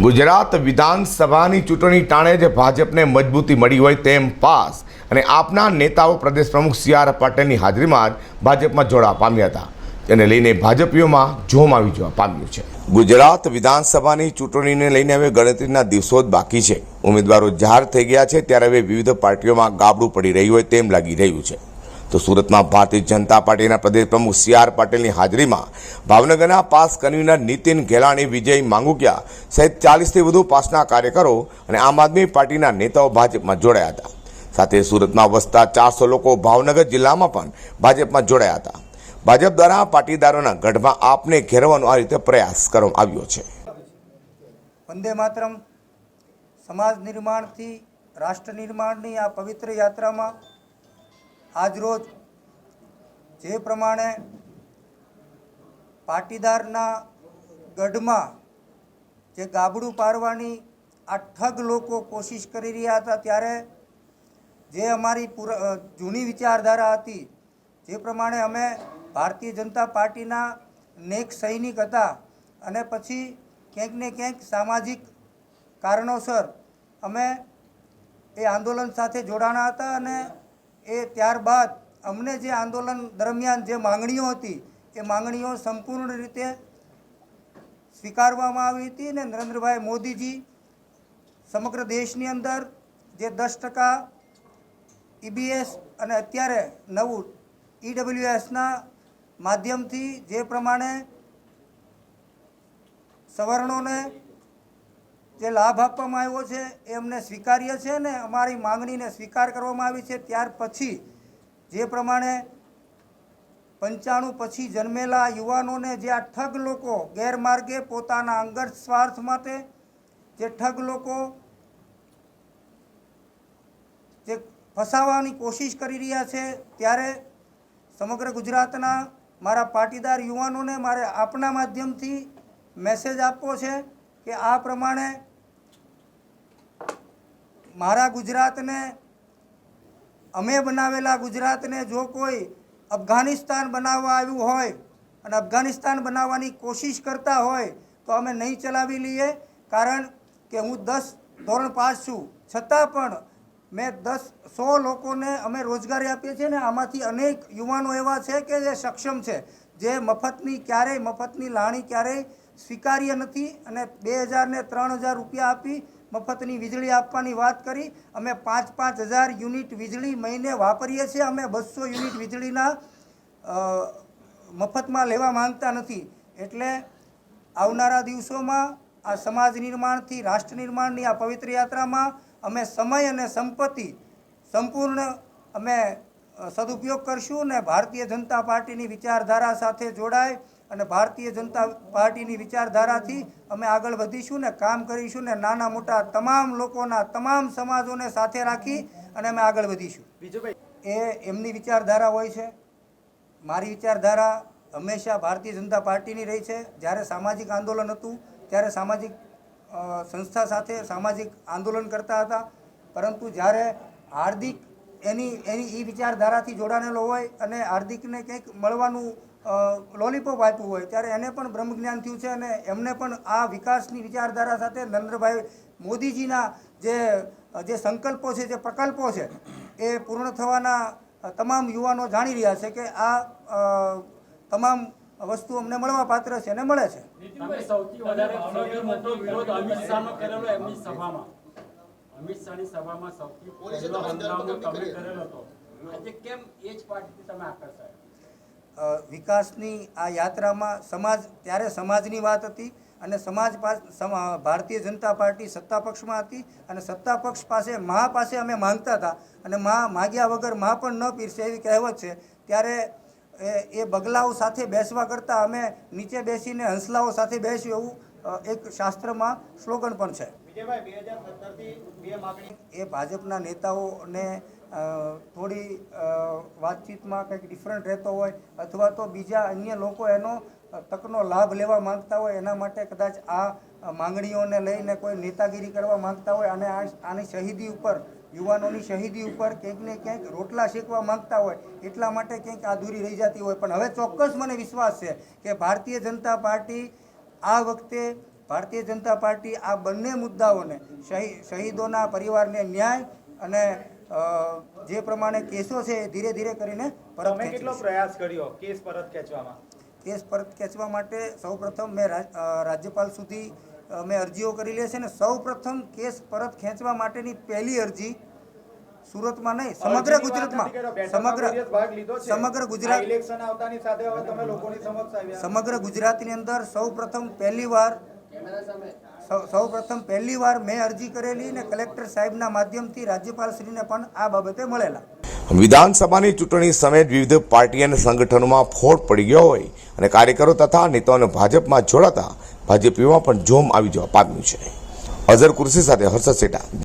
ગુજરાત વિધાનસભાની ચૂંટણી ટાણે જ ભાજપને મજબૂતી મળી હોય તેમ પાસ અને આપના નેતાઓ પ્રદેશ પ્રમુખ સી આર પાટીલની હાજરીમાં જ ભાજપમાં જોડા પામ્યા હતા. તેને લઈને ભાજપીઓમાં જોમ આવી જવા પામ્યું છે. ગુજરાત વિધાનસભાની ચૂંટણીને લઈને હવે ગણતરીના દિવસો જ બાકી છે. ઉમેદવારો જાહેર થઈ ગયા છે, ત્યારે હવે વિવિધ પાર્ટીઓમાં ગાબડું પડી રહ્યું હોય તેમ લાગી રહ્યું છે. તો સુરતમાં ભારતીય જનતા પાર્ટીના પ્રદેશ પ્રમુખ સી આર પાટીલની હાજરીમાં ભાવનગરના પાસ કન્વીનર નીતિન ઘેલાણી વિજય માંગુકિયા સહિત ચાલીસથી વધુ પાસના કાર્યકરો અને આમ આદમી પાર્ટીના નેતાઓ ભાજપમાં જોડાયા હતા. સાથે સુરતમાં વસતા ચારસો લોકો ભાવનગર જિલ્લામાં પણ ભાજપમાં જોડાયા હતા. ભાજપ દ્વારા પાટીદારોના ગઢમાં આપને ઘેરવાનો આ રીતે પ્રયાસ કરવામાં આવ્યો છે. વંદે માતરમ. સમાજ નિર્માણથી રાષ્ટ્ર નિર્માણની આ પવિત્ર યાત્રામાં આજરોજ જે પ્રમાણે પાટીદારના ગઢમાં જે ગાબડું પાડવાની આ ઠગ લોકો કોશિશ કરી રહ્યા હતા, ત્યારે જે અમારી પુર જૂની વિચારધારા હતી, જે પ્રમાણે અમે ભારતીય જનતા પાર્ટીના નેક સૈનિક હતા અને પછી ક્યાંક ને ક્યાંક સામાજિક કારણોસર અમે એ આંદોલન સાથે જોડાણા હતા અને એ ત્યારબાદ અમને જે આંદોલન દરમિયાન જે માંગણીઓ હતી, એ માંગણીઓ સંપૂર્ણ રીતે સ્વીકારવામાં આવી હતી અને નરેન્દ્રભાઈ મોદીજી સમગ્ર દેશની અંદર જે દસ ટકા ઈબીએસ અને અત્યારે નવું ઈડબ્લ્યુએસના માધ્યમથી જે પ્રમાણે સવર્ણોને જે લાભ આપવામાં આવ્યો છે, એ અમને સ્વીકાર્ય છે ને અમારી માંગણીને સ્વીકાર કરવામાં આવી છે. ત્યાર પછી જે પ્રમાણે પંચાણું પછી જન્મેલા યુવાનોને જે આ ઠગ લોકો ગેરમાર્ગે પોતાના અંગત સ્વાર્થ માટે જે ઠગ લોકો જે ફસાવવાની કોશિશ કરી રહ્યા છે, ત્યારે સમગ્ર ગુજરાતના મારા પાટીદાર યુવાનોને મારે આપના માધ્યમથી મેસેજ આપવો છે કે આ પ્રમાણે મારા ગુજરાતને, અમે બનાવેલા ગુજરાતને જો કોઈ અફઘાનિસ્તાન બનાવવા આવ્યું હોય અને અફઘાનિસ્તાન બનાવવાની કોશિશ કરતા હોય તો અમે નહીં ચલાવી લઈએ. કારણ કે હું દસ ધોરણ પાસ છું. છતાં પણ મેં દસ, સો લોકોને અમે રોજગારી આપીએ છીએ ને આમાંથી અનેક યુવાનો એવા છે કે જે સક્ષમ છે. જે મફતની, ક્યારેય મફતની લાણી ક્યારેય સ્વીકાર્ય નથી અને બે હજાર ને ત્રણ હજાર રૂપિયા આપી મફતની વીજળી આપવાની વાત કરી. અમે પાંચ પાંચ હજાર યુનિટ વીજળી મહિને વાપરીએ છીએ. અમે બસો યુનિટ વીજળીના મફતમાં લેવા માંગતા નથી. એટલે આવનારા દિવસોમાં આ સમાજ નિર્માણથી, રાષ્ટ્ર નિર્માણની આ પવિત્ર યાત્રામાં અમે સમય અને સંપત્તિ સંપૂર્ણ અમે સદુપયોગ કરશું ને ભારતીય જનતા પાર્ટીની વિચારધારા સાથે જોડાય. અને ભારતીય જનતા પાર્ટીની વિચારધારાથી અમે આગળ વધીશું ને કામ કરીશું ને નાના મોટા તમામ લોકોના તમામ સમાજોને સાથે રાખી અને અમે આગળ વધીશું. એ એમની વિચારધારા હોય છે. મારી વિચારધારા હંમેશા ભારતીય જનતા પાર્ટીની રહી છે. જ્યારે સામાજિક આંદોલન હતું, ત્યારે સામાજિક સંસ્થા સાથે સામાજિક આંદોલન કરતા હતા. પરંતુ જ્યારે હાર્દિક એની એની, એ વિચારધારાથી જોડાણેલો હોય અને હાર્દિકને કંઈક મળવાનું લોલીપોપ આપ્યું હોય ત્યારે એને પણ બ્રહ્મજ્ઞાન થયું છે અને એમને પણ આ વિકાસની વિચારધારા સાથે નરેન્દ્રભાઈ મોદીજીના જે જે સંકલ્પો છે જે પ્રકલ્પો છે એ પૂર્ણ થવાના તમામ યુવાનો જાણી રહ્યા છે કે આ તમામ વસ્તુ અમને મળવા પાત્ર છે અને મળે છે. અમિત શાહનો સભામાં. સૌથી પહેલો હંગામો તમે કરેલો હતો. આજે કેમ એ જ પાર્ટીથી તમે આકર્ષાય? વિકાસની આ યાત્રામાં સમાજ, ત્યારે સમાજની વાત હતી અને સમાજ ભારતીય જનતા પાર્ટી સત્તા પક્ષમાં હતી અને સત્તા પક્ષ પાસે, મહા પાસે અમે માંગતા હતા અને મા માગ્યા વગર મા પણ ન પીરસે એવી કહેવત છે. ત્યારે એ બગલાઓ સાથે બેસવા કરતાં અમે નીચે બેસીને હંસલાઓ સાથે બેસ્યું એવું એક શાસ્ત્રમાં સ્લોગન પણ છે. એ ભાજપના નેતાઓને થોડી વાતચીતમાં કંઈક ડિફરન્ટ રહેતો હોય અથવા તો બીજા અન્ય લોકો એનો તકનો લાભ લેવા માંગતા હોય એના માટે કદાચ આ માંગણીઓને લઈને કોઈ નેતાગીરી કરવા માંગતા હોય અને આની શહીદી ઉપર, યુવાનોની શહીદી ઉપર ક્યાંક ને ક્યાંક રોટલા શેકવા માંગતા હોય, એટલા માટે ક્યાંક આ દૂરી રહી જતી હોય. પણ હવે ચોક્કસ મને વિશ્વાસ છે કે ભારતીય જનતા પાર્ટી આ વખતે ભારતીય જનતા પાર્ટી આ બંને મુદ્દાઓને શહી શહીદોના પરિવારને ન્યાય અને જે પ્રમાણે કેસો છે એ ધીરે ધીરે કરીને પરત કેટલો પ્રયાસ કર્યો કેસ પરત ખેંચવામાં? કેસ પરત ખેંચવા માટે સૌપ્રથમ મેં રાજ્યપાલ સુધી મેં અરજીઓ કરી લે છે ને સૌપ્રથમ કેસ પરત ખેંચવા માટેની પહેલી અરજી સુરતમાં નહીં સમગ્ર ગુજરાતમાં. સમગ્ર. સમગ્ર ગુજરાત સમગ્ર ગુજરાતની અંદર સૌપ્રથમ પહેલીવાર સૌ સૌપ્રથમ પહેલીવાર મેં અરજી કરેલી ને કલેક્ટર સાહેબના માધ્યમથી રાજ્યપાલશ્રીને પણ આ બાબતે મળેલા. વિધાનસભાની ચૂંટણી સમેત વિવિધ પાર્ટી અને સંગઠનોમાં ફોડ પડી ગયો હોય અને કાર્યકરો તથા નેતાઓને ભાજપમાં જોડાતા ભાજપીમાં પણ જોમ આવી જવા પામ્યું છે. અઝર કુર્સી સાથે હર્ષદ સેટા